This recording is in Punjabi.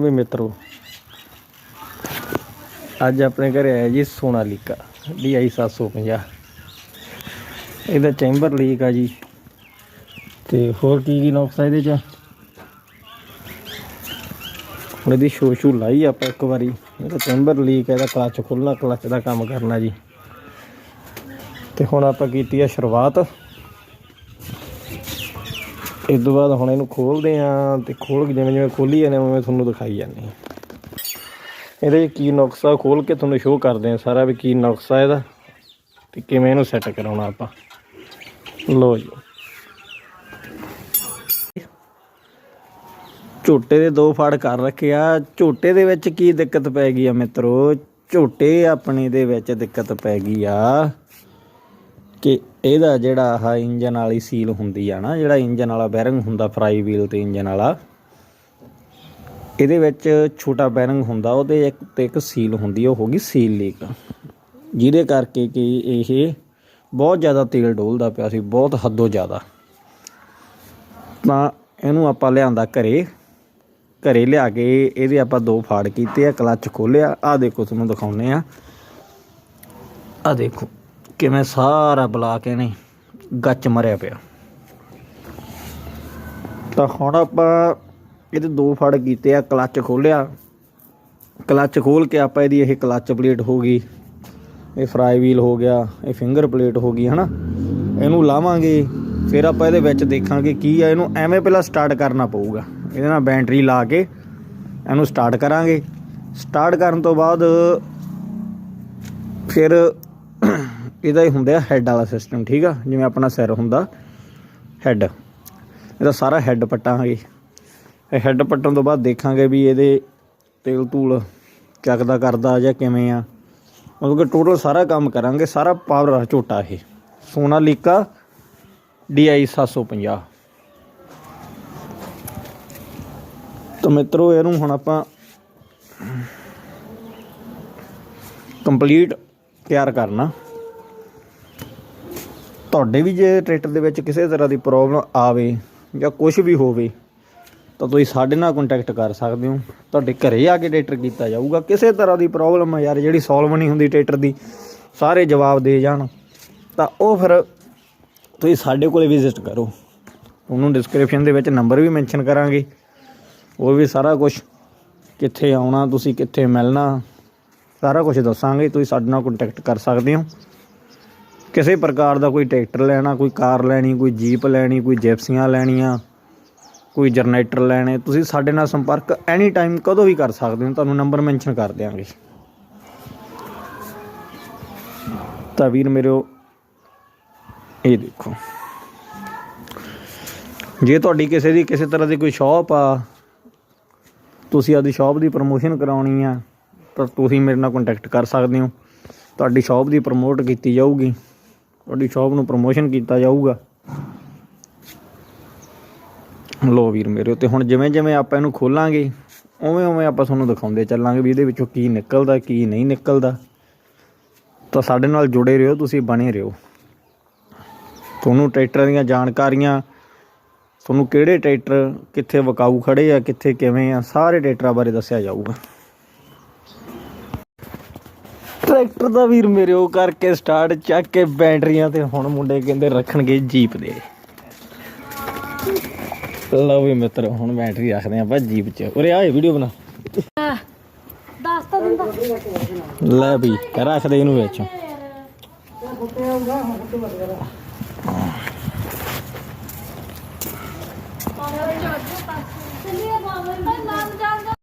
ਵੀ ਮਿੱਤਰੋ, ਅੱਜ ਆਪਣੇ ਘਰੇ ਆਇਆ ਜੀ ਸੋਨਾਲੀਕਾ DI 750 ਇਹਦਾ ਚੈਂਬਰ ਲੀਕ ਆ ਜੀ। ਤੇ ਹੋਰ ਕੀ ਕੀ ਨੁਕਸ ਆ ਇਹਦੇ ਚ? ਹੁਣ ਇਹਦੀ ਸ਼ੋ ਸ਼ੂ ਲਾਈ ਆਪਾਂ ਇੱਕ ਵਾਰੀ। ਇਹਦਾ ਚੈਂਬਰ ਲੀਕ ਹੈ ਇਹਦਾ ਕਲਚ ਖੁੱਲਣਾ ਕਲਚ ਦਾ ਕੰਮ ਕਰਨਾ ਜੀ। ਤੇ ਹੁਣ ਆਪਾਂ ਕੀਤੀ ਆ ਸ਼ੁਰੂਆਤ। ਇਸ ਤੋਂ ਬਾਅਦ ਹੁਣ ਇਹਨੂੰ ਖੋਲਦੇ ਆਂ ਤੇ ਖੋਲ ਕੇ ਜਿਵੇਂ ਜਿਵੇਂ ਖੋਲੀ ਜਾਂਦੇ ਉਵੇਂ ਤੁਹਾਨੂੰ ਦਿਖਾਈ ਜਾਂਦੇ ਹਾਂ। ਇਹਦੇ 'ਚ ਕੀ ਨੁਕਸਾ ਖੋਲ ਕੇ ਤੁਹਾਨੂੰ ਸ਼ੋਅ ਕਰਦੇ ਆਂ ਸਾਰਾ ਵੀ ਕੀ ਨੁਕਸਾ ਇਹਦਾ ਤੇ ਕਿਵੇਂ ਇਹਨੂੰ ਸੈੱਟ ਕਰਾਉਣਾ ਆਪਾਂ। ਲੋ ਜੀ। ਝੋਟੇ ਦੇ ਦੋ ਫੜ ਕਰ ਰੱਖਿਆ ਝੋਟੇ ਦੇ ਵਿੱਚ ਕੀ ਦਿੱਕਤ ਪੈ ਗਈ ਆ ਮਿੱਤਰੋ? ਝੋਟੇ ਆਪਣੇ ਦੇ ਵਿੱਚ ਦਿੱਕਤ ਪੈ ਗਈ ਆ ਕਿ ਇਹਦਾ ਜਿਹੜਾ ਆਹ ਇੰਜਨ ਵਾਲੀ ਸੀਲ ਹੁੰਦੀ ਆ ਨਾ, ਜਿਹੜਾ ਇੰਜਨ ਵਾਲਾ ਬੈਰਿੰਗ ਹੁੰਦਾ ਫਰਾਈ ਵੀਲ ਤੇ ਇੰਜਨ ਵਾਲਾ, ਇਹਦੇ ਵਿੱਚ ਛੋਟਾ ਬੈਰਿੰਗ ਹੁੰਦਾ, ਉਹਦੇ ਇੱਕ ਤੇ ਇੱਕ ਸੀਲ ਹੁੰਦੀ ਉਹ ਹੋ ਗਈ ਸੀਲ ਲੀਕ ਜਿਹਦੇ ਕਰਕੇ ਕਿ ਇਹ ਬਹੁਤ ਜ਼ਿਆਦਾ ਤੇਲ ਡੋਲਦਾ ਪਿਆ ਸੀ, ਬਹੁਤ ਹੱਦੋਂ ਜ਼ਿਆਦਾ। ਤਾਂ ਇਹਨੂੰ ਆਪਾਂ ਲਿਆਂਦਾ ਘਰੇ ਘਰੇ ਲਿਆ ਕੇ ਇਹਦੇ ਆਪਾਂ ਦੋ ਫਾੜ ਕੀਤੇ ਆ, ਕਲੱਚ ਖੋਲਿਆ ਆ ਦੇਖੋ, ਤੁਹਾਨੂੰ ਦਿਖਾਉਨੇ ਆ। ਆ ਦੇਖੋ। ਕਿਵੇਂ ਸਾਰਾ ਬੁਲਾ ਕੇ ਇਹਨੇ ਗੱਚ ਮਰਿਆ ਪਿਆ। ਤਾਂ ਹੁਣ ਆਪਾਂ ਇਹਦੇ ਦੋ ਫੜ ਕੀਤੇ ਆ, ਕਲੱਚ ਖੋਲਿਆ। ਕਲੱਚ ਖੋਲ ਕੇ ਆਪਾਂ ਇਹਦੀ ਇਹ ਕਲੱਚ ਪਲੇਟ ਹੋ ਗਈ। ਇਹ ਫਰਾਈ ਵੀਲ ਹੋ ਗਿਆ, ਇਹ ਫਿੰਗਰ ਪਲੇਟ ਹੋ ਗਈ, ਹਨਾ। ਇਹਨੂੰ ਲਾਵਾਂਗੇ, ਫਿਰ ਆਪਾਂ ਇਹਦੇ ਵਿੱਚ ਦੇਖਾਂਗੇ ਕੀ ਆ, ਇਹਨੂੰ ਐਵੇਂ ਪਹਿਲਾਂ ਸਟਾਰਟ ਕਰਨਾ ਪਊਗਾ। ਇਹਦੇ ਨਾਲ ਬੈਟਰੀ ਲਾ ਕੇ ਇਹਨੂੰ ਸਟਾਰਟ ਕਰਾਂਗੇ। ਸਟਾਰਟ ਕਰਨ ਤੋਂ ਬਾਅਦ ਫਿਰ ਇਹਦਾ ਹੀ ਹੁੰਦਾ ਹੈੱਡ ਵਾਲਾ ਸਿਸਟਮ ਠੀਕ ਆ? ਜਿਵੇਂ ਆਪਣਾ ਸਿਰ ਹੁੰਦਾ ਹੈੱਡ ਇਹਦਾ ਸਾਰਾ ਹੈੱਡ ਪੱਟਾਂਗੇ। ਇਹ ਹੈੱਡ ਪੱਟਣ ਤੋਂ ਬਾਅਦ ਦੇਖਾਂਗੇ ਵੀ ਇਹਦੇ ਤੇਲ ਧੂਲ ਚੱਕਦਾ, ਕਰਦਾ ਜਾਂ ਕਿਵੇਂ ਆ। ਮਤਲਬ ਕਿ ਟੋਟਲ ਸਾਰਾ ਕੰਮ ਕਰਾਂਗੇ, ਸਾਰਾ ਪਾਵਰ ਆ ਝੋਟਾ ਇਹ। ਸੋਨਾ ਸੋਨਾਲੀਕਾ DI 750 ਤਾਂ ਮਿੱਤਰੋ, ਇਹਨੂੰ ਹੁਣ ਆਪਾਂ ਕੰਪਲੀਟ ਤਿਆਰ ਕਰਨਾ। ਤੁਹਾਡੇ ਵੀ ਜੇ ਟਰੈਕਟਰ ਦੇ ਵਿੱਚ ਕਿਸੇ ਤਰ੍ਹਾਂ ਦੀ ਪ੍ਰੋਬਲਮ ਆਵੇ ਜਾਂ ਕੁਝ ਵੀ ਹੋਵੇ, ਤਾਂ ਤੁਸੀਂ ਸਾਡੇ ਨਾਲ ਕੰਟੈਕਟ ਕਰ ਸਕਦੇ ਹੋ। ਤੁਹਾਡੇ ਘਰੇ ਆ ਕੇ ਟਰੈਕਟਰ ਕੀਤਾ ਜਾਊਗਾ। ਕਿਸੇ ਤਰ੍ਹਾਂ ਦੀ ਪ੍ਰੋਬਲਮ ਆ ਯਾਰ, ਜਿਹੜੀ ਸੋਲਵ ਨਹੀਂ ਹੁੰਦੀ ਟਰੈਕਟਰ ਦੀ, ਸਾਰੇ ਜਵਾਬ ਦੇ ਜਾਣ। ਤਾਂ ਉਹ ਫਿਰ ਤੁਸੀਂ ਸਾਡੇ ਕੋਲੇ ਵਿਜ਼ਿਟ ਕਰੋ। ਉਹਨੂੰ ਡਿਸਕ੍ਰਿਪਸ਼ਨ ਦੇ ਵਿੱਚ ਨੰਬਰ ਵੀ ਮੈਂਸ਼ਨ ਕਰਾਂਗੇ। ਉਹ ਵੀ ਸਾਰਾ ਕੁਝ ਕਿੱਥੇ ਆਉਣਾ, ਤੁਸੀਂ ਕਿੱਥੇ ਮਿਲਣਾ, ਸਾਰਾ ਕੁਝ ਦੱਸਾਂਗੇ। ਤੁਸੀਂ ਸਾਡੇ ਨਾਲ ਕੰਟੈਕਟ ਕਰ ਸਕਦੇ ਹੋ। ਕਿਸੇ ਪ੍ਰਕਾਰ ਦਾ ਕੋਈ ਟਰੈਕਟਰ ਲੈਣਾ, ਕੋਈ ਕਾਰ ਲੈਣੀ, ਕੋਈ ਜੀਪ ਲੈਣੀ, ਕੋਈ ਜਿਪਸੀਆਂ ਲੈਣੀਆਂ, ਕੋਈ ਜਨਰੇਟਰ ਲੈਣੇ, ਤੁਸੀਂ ਸਾਡੇ ਨਾਲ ਸੰਪਰਕ ਐਨੀ ਟਾਈਮ ਕਦੋਂ ਵੀ ਕਰ ਸਕਦੇ ਹੋ, ਤੁਹਾਨੂੰ ਨੰਬਰ ਮੈਂਸ਼ਨ ਕਰ ਦਿਆਂਗੇ। ਤਾਂ ਵੀਰ ਮੇਰੋ ਇਹ ਦੇਖੋ। ਜੇ ਤੁਹਾਡੀ ਕਿਸੇ ਦੀ ਕਿਸੇ ਤਰ੍ਹਾਂ ਦੀ ਕੋਈ ਸ਼ਾਪ ਆ, ਤੁਸੀਂ ਆਪਦੀ ਸ਼ਾਪ ਦੀ ਪ੍ਰਮੋਸ਼ਨ ਕਰਾਉਣੀ ਆ, ਤਾਂ ਤੁਸੀਂ ਮੇਰੇ ਨਾਲ ਕੰਟੈਕਟ ਕਰ ਸਕਦੇ ਹੋ। ਤੁਹਾਡੀ ਸ਼ਾਪ ਦੀ ਪ੍ਰਮੋਟ ਕੀਤੀ ਜਾਊਗੀ। ਤੁਹਾਡੀ ਸ਼ਾਪ ਨੂੰ ਪ੍ਰਮੋਸ਼ਨ ਕੀਤਾ ਜਾਊਗਾ। ਲੋ ਵੀਰ ਮੇਰੇ ਤੇ ਹੁਣ ਜਿਵੇਂ ਜਿਵੇਂ ਆਪਾਂ ਇਹਨੂੰ ਖੋਲਾਂਗੇ, ਉਵੇਂ ਉਵੇਂ ਆਪਾਂ ਤੁਹਾਨੂੰ ਦਿਖਾਉਂਦੇ ਚੱਲਾਂਗੇ ਵੀ ਇਹਦੇ ਵਿੱਚੋਂ ਕੀ ਨਿਕਲਦਾ, ਕੀ ਨਹੀਂ ਨਿਕਲਦਾ। ਤਾਂ ਸਾਡੇ ਨਾਲ ਜੁੜੇ ਰਹੋ, ਤੁਸੀਂ ਬਣੇ ਰਹੋ। ਤੁਹਾਨੂੰ ਟਰੈਕਟਰਾਂ ਦੀਆਂ ਜਾਣਕਾਰੀਆਂ, ਤੁਹਾਨੂੰ ਕਿਹੜੇ ਟਰੈਕਟਰ ਕਿੱਥੇ ਵਕਾਊ ਖੜੇ ਆ, ਕਿੱਥੇ ਕਿਵੇਂ ਆ, ਸਾਰੇ ਟਰੈਕਟਰਾਂ ਬਾਰੇ ਦੱਸਿਆ ਜਾਊਗਾ। ਟਰੈਕਟਰ ਦਾ ਵੀਰ ਮੇਰੇ ਉਹ ਕਰਕੇ ਸਟਾਰਟ ਚੱਕ ਕੇ ਬੈਟਰੀਆਂ ਤੇ ਹੁਣ ਮੁੰਡੇ ਕਹਿੰਦੇ ਰੱਖਣਗੇ ਜੀਪ ਦੇ। ਲਓ ਵੀ ਮਿੱਤਰ, ਹੁਣ ਬੈਟਰੀ ਰੱਖਦੇ ਆਪਾਂ ਜੀਪ 'ਚ। ਉਰੇ ਆਏ ਵੀਡੀਓ ਬਣਾ। ਦੱਸ ਤਾਂ ਦਿੰਦਾ ਲੈ ਵੀ ਰੱਖਦੇ ਇਹਨੂੰ ਵਿੱਚ।